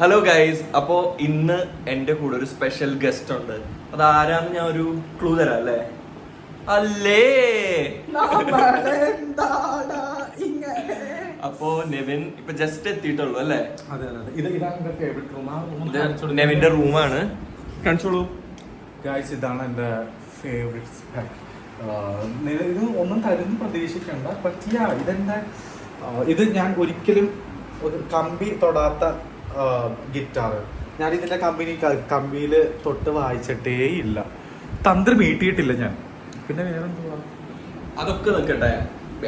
Hello guys അപ്പോ ഇന്ന് എന്റെ കൂടെ ഒരു സ്പെഷ്യൽ ഗസ്റ്റ് ഉണ്ട്. അത് ആരാന്ന് ഞാൻ ഒരു ക്ലൂ തരാം അല്ലേ? അല്ലേ? അപ്പോ നെവിൻ ഇപ്പൊ ജസ്റ്റ് എത്തിയിട്ടുള്ളൂ അല്ലേ? അതെ അതെ അതെ. ഇത് ഇതാണ് എന്റെ ഫേവറേറ്റ് റൂം ആ റൂം ഇത് നെവിന്റെ റൂമാണ്. കാണിച്ചോളൂ. ഗൈസ് ഇതാണ് എന്റെ ഫേവറേറ്റ് ഇത് ഒന്നും തരുന്ന് പ്രതീക്ഷിക്കണ്ട പറ്റിയ ഇതെന്റെ ഇത് ഞാൻ ഒരിക്കലും ഒരു കമ്പി തൊടാത്ത ഗിറ്റാർ ഞാൻ ഇതിന്റെ കമ്പനി കമ്പിയിൽ തൊട്ട് വായിച്ചിട്ടേ ഇല്ല. തന്ത്രി മീട്ടിയിട്ടില്ല ഞാൻ. പിന്നെ വേറെ അതൊക്കെ നിൽക്കട്ടെ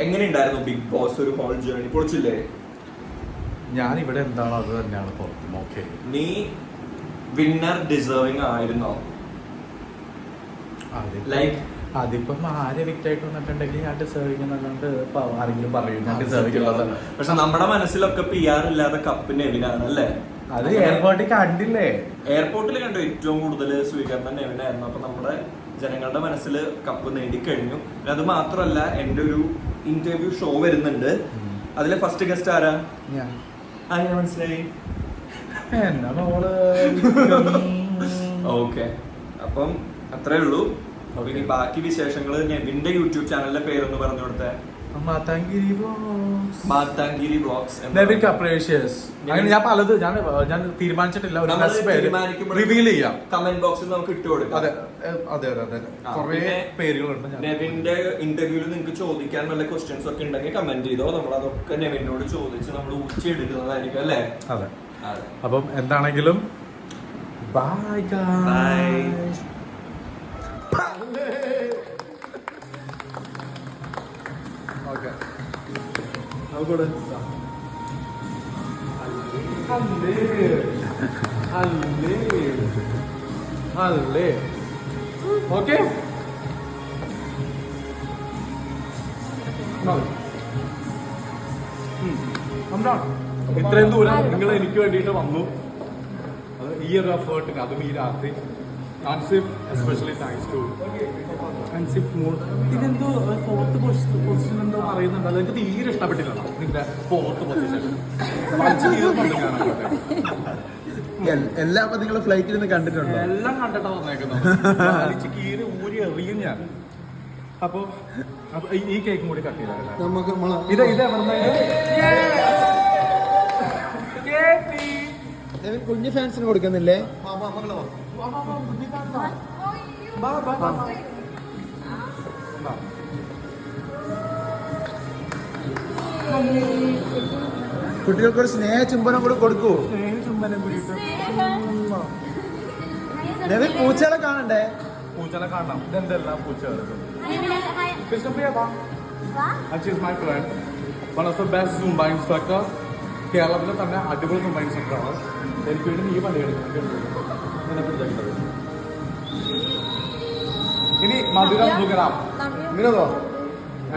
എങ്ങനെയുണ്ടായിരുന്നു ബിഗ് ബോസ് ഒരു ഹോൾ ജേണി പൊളിച്ചില്ലേ? ഞാൻ ഇവിടെ എന്താണോ അത് തന്നെയാണ് പുറത്തും. ഓക്കെ. നീ വിന്നർ ഡിസേർവിംഗ് ആയിരുന്നോ? ലൈക്ക് അതിപ്പം ആരെ വിക്റ്റായിട്ട് വന്നിട്ടുണ്ടെങ്കിൽ ഞാൻ ഡിസേർവ് ചെയ്യുന്നുണ്ട് ആരെങ്കിലും പറയും. ഞാൻ ഡിസേർവ് ചെയ്യുന്നത് പക്ഷെ നമ്മുടെ മനസ്സിലൊക്കെ പി ആർ ഇല്ലാതെ കപ്പിന് എവിനാണ് അല്ലേ? അത് എയർപോർട്ടിൽ കണ്ടില്ലേ? എയർപോർട്ടിൽ കണ്ടു ഏറ്റവും കൂടുതൽ സ്വീകരണം നെവിനായിരുന്നു അപ്പൊ നമ്മുടെ ജനങ്ങളുടെ മനസ്സിൽ കപ്പ് നേടിക്കഴിഞ്ഞു പിന്നെ അത് മാത്രമല്ല എന്റെ ഒരു ഇന്റർവ്യൂ ഷോ വരുന്നുണ്ട്. അതിലെ ഫസ്റ്റ് ഗസ്റ്റ് ആരാ? ഞാൻ അങ്ങനെ മനസ്സിലായി. എന്നാ മോൾ? ഓക്കെ അപ്പം അത്രേ ഉള്ളൂ. അപ്പൊ ഇനി ബാക്കി വിശേഷങ്ങൾ നെവിന്റെ യൂട്യൂബ് ചാനലിന്റെ പേരൊന്ന് പറഞ്ഞു കൊടുത്തേ. മാതാങ്കിരി മാത്താങ്കിരി ബ്ലോഗ്സ് നെവിക് അപ്രേഷ്യസ് അങ്ങനെ ഞാൻ പലത് ഞാൻ ഞാൻ തീരുമാനിച്ചിട്ടില്ല ഒരു ബസ് പേര്. റിവീൽ ചെയ്യാം. കമന്റ് ബോക്സിൽ നമുക്ക് ഇട്ട് കൊടുക്കാം. അതെ അതെ അതെ അതെ കുറേ പേരുകളുണ്ട് നെവിന്റെ ഇന്റർവ്യൂവിൽ നിങ്ങൾക്ക് ചോദിക്കാൻ വല്ല ക്വസ്റ്റ്യൻസ് ഒക്കെ ഉണ്ടെങ്കിൽ കമന്റ് ചെയ്തോ? നമ്മൾ അതൊക്കെ നെവിനോട് ചോദിച്ച് നമ്മൾ ഊച്ചെടുക്കുന്നതായിരിക്കും അല്ലേ? അതെ. അപ്പം എന്താണെങ്കിലും ബൈ Bye. ഇത്രയും ദൂരം നിങ്ങൾ എനിക്ക് വേണ്ടിയിട്ട് വന്നു. ഈ ഒരു എഫേർട്ടിന് അതും ഈ രാത്രി. Ansif especially thanks to Ansif മോൾ ഇതെന്തോ ഫോർത്ത് പൊസിഷൻ എന്തോ പറയുന്നുണ്ട് അതെനിക്ക് തീരെ ഇഷ്ടപ്പെട്ടില്ല നിന്റെ ഫോർത്ത് പൊസിഷൻ എല്ലാം അപ്പൊ ഫ്ലൈറ്റിൽ നിന്ന് കണ്ടിട്ടുണ്ട് എല്ലാം കണ്ടിട്ടാ വന്നേക്കുന്നത് കീറി ഊരി എറിയും ഞാൻ അപ്പൊ ഈ- കേക്കും കൂടി കട്ട് ചെയ്താൽ നമുക്ക് ഇത് ഇത്? കുഞ്ഞു ഫാൻസിന് കൊടുക്കുന്നില്ലേ മാമ വാ, മകൾ വാ, വാ. വാ. കുട്ടികൾക്ക് ഒരു സ്നേഹ ചുംബനം കൂടെ കൊടുക്കൂ സ്നേഹ ചുംബനം. നെവിൻ പൂച്ചകളെ കാണണ്ടേ പൂച്ചകളെ കാണാം ഇതെന്തെല്ലാം പൂച്ചകൾ കൃഷ്ണപ്രിയ വാ Actually, is my friend. One of the best Zumba instructor. കേരളത്തിലെ തന്നെ അടിപൊളി Zumba instructor ആണ് എനിക്ക് വേണ്ടി നീ പണിയെടുക്കുന്നത് ഇനി മധുരം സുഖരാം ഇങ്ങനെതോ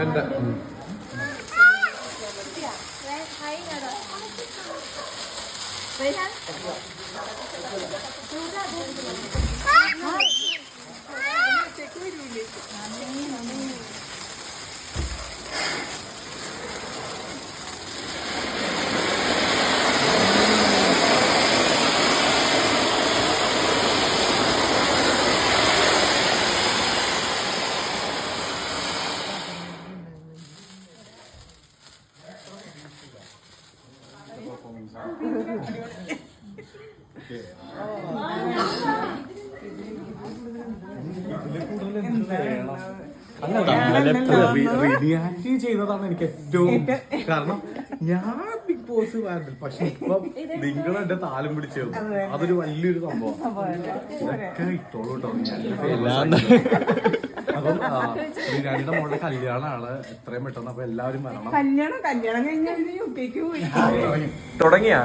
എന്റെ റിയാലിറ്റി ചെയ്തതാണ് എനിക്ക് ഏറ്റവും കാരണം ഞാൻ ബിഗ് ബോസ് വരുന്നത് പക്ഷെ ഇപ്പൊ നിങ്ങൾ എന്റെ താലം പിടിച്ചു അതൊരു വലിയൊരു സംഭവം. ഇതൊക്കെ ഇട്ടോളൂ കേട്ടോ അപ്പം ആ, ശ്രീരാണിയുടെ മോളുടെ കല്യാണമാണ് എത്രയും പെട്ടെന്ന് അപ്പൊ എല്ലാവരും വരണം. കല്യാണം കല്യാണം കഴിഞ്ഞാൽ യു കെക്ക് പോയി. തുടങ്ങിയാ?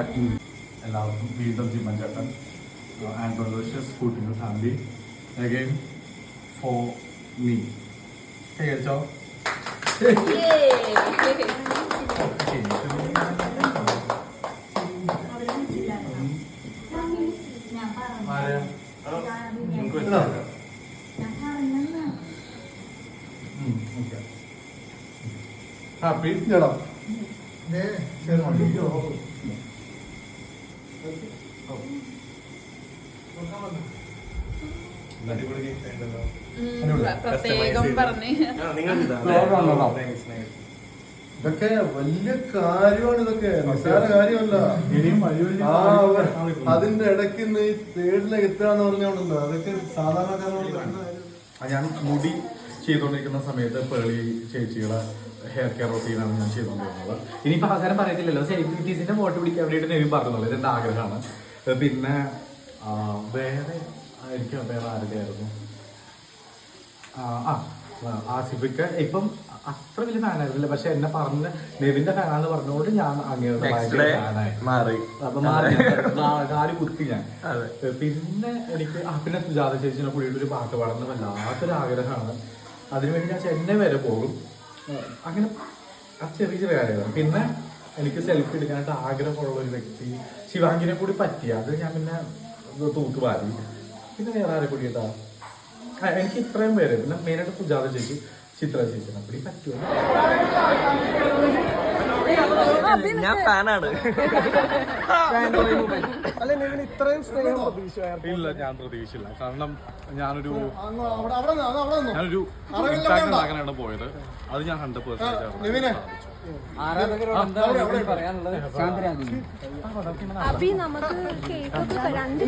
എല്ലാവർക്കും വീണ്ടും ജിമ്മൻ ചേട്ടൻ ആൻഡ്രോഷ്യസ് കൂട്ടിൻ്റെ ഫാമിലി അഗൈൻ ഫോർ മീ കഴിച്ചോ ഹാപ്പി ചേട്ടാ പ്രത്യേകം പറഞ്ഞ്. നിങ്ങൾ ഇതൊക്കെ വലിയ കാര്യമാണ് ഇതൊക്കെ. നിസ്സാര കാര്യമല്ല. അതിന്റെ ഇടയ്ക്ക് ഇന്ന് ഈ തേടിലേക്ക് എത്തുകയെന്ന് പറഞ്ഞോണ്ടല്ലോ അതൊക്കെ സാധാരണക്കാരോട് ഞാൻ മുടി ചെയ്തോണ്ടിരിക്കുന്ന സമയത്ത് പേളി ചേച്ചിയുടെ ഹെയർ കെയർ റൊട്ടീനാണ് ഞാൻ ചെയ്തുകൊണ്ടിരുന്നത്. ഇനിയിപ്പോൾ അവസാനം പറയത്തില്ലല്ലോ സെലിബ്രിറ്റീസിന്റെ ഫോട്ടോ പിടിക്കാൻ വേണ്ടിയിട്ട് നെവിൻ പറഞ്ഞുള്ളൂ ഇതെന്റെ ആഗ്രഹമാണ്. പിന്നെ വേറെ എനിക്ക് വേറെ ആരുടെയായിരുന്നു? ആ ആസിഫിക്ക്. ഇപ്പം അത്ര വലിയ ഫാനായിരുന്നില്ല പക്ഷെ എന്നെ പറഞ്ഞ് നെവിന്റെ ഫാനാന്ന് പറഞ്ഞുകൊണ്ട് ഞാൻ അങ്ങേരുടെ കുത്തി ഞാൻ. പിന്നെ എനിക്ക് ആ പിന്നെ സുജാത ചേച്ചിനെ കൂടിയിട്ട് ഒരു പാട്ട് പാടുന്ന വല്ലാത്തൊരു ആഗ്രഹമാണ്. അതിനുവേണ്ടി ഞാൻ ചെന്നൈ വരെ പോകും. അങ്ങനെ ആ ചെറിയ ചെറിയ കാര്യങ്ങൾ പിന്നെ എനിക്ക് സെൽഫി എടുക്കാനായിട്ട് ആഗ്രഹമുള്ള ഒരു വ്യക്തി ശിവാങ്കിനെ കൂടി പറ്റി അത് ഞാൻ പിന്നെ തൂക്ക് പാടി പിന്നെ വേറെ ആരെ കൂടിയിട്ടാ? എനിക്ക് ഇത്രയും പേര്. പിന്നെ മെയിനായിട്ട് സുജാത ചേച്ചി. ചിത്ര ചേച്ചി പറ്റുമോ? ഞാൻ ഫാനാണ്. ഇല്ല ഞാൻ പ്രതീക്ഷിച്ചില്ല. കാരണം ഞാനൊരു. ഞാനൊരു. ഉണ്ടാക്കാനാണ് പോയത്. അത് ഞാൻ ഹൺഡ്രഡ് പേഴ്സന്റേജ്. അഭി നമുക്ക് രണ്ട്